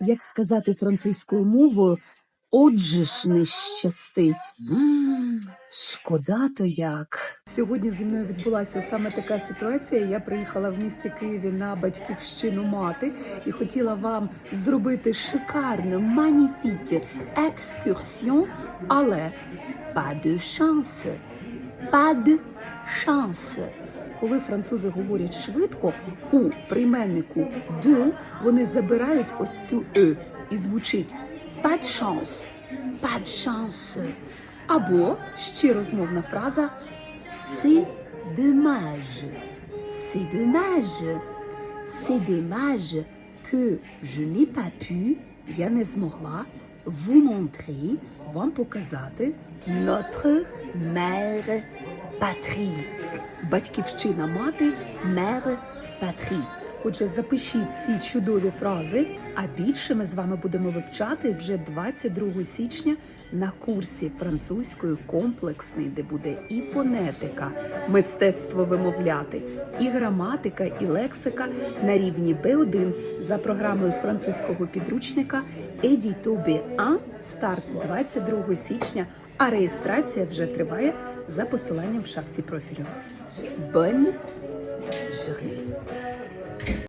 як сказати французькою мовою, отже ж не щастить. М, Шкода то як. Сьогодні зі мною відбулася саме така ситуація. Я приїхала в місті Києві на батьківщину мати і хотіла вам зробити шикарну, маніфіке екскурсіон, але pas de chance. Pas de chance. Коли французи говорять швидко, у прийменнику de вони забирають ось цю е і звучить pas de chance, pas de chance. Або ще розмовна фраза C'est dommage. C'est dommage. C'est dommage que je n'ai pas pu, я не змогла vous montrer, вам показати notre mère patrie. Батьківщина мати mère patrie. Отже, запишіть ці чудові фрази, а більше ми з вами будемо вивчати вже 22 січня на курсі французької комплексний, де буде і фонетика, мистецтво вимовляти, і граматика, і лексика на рівні B1 за програмою французького підручника Едіто B1, старт 22 січня, а реєстрація вже триває за посиланням в шапці профілю. Бен journée!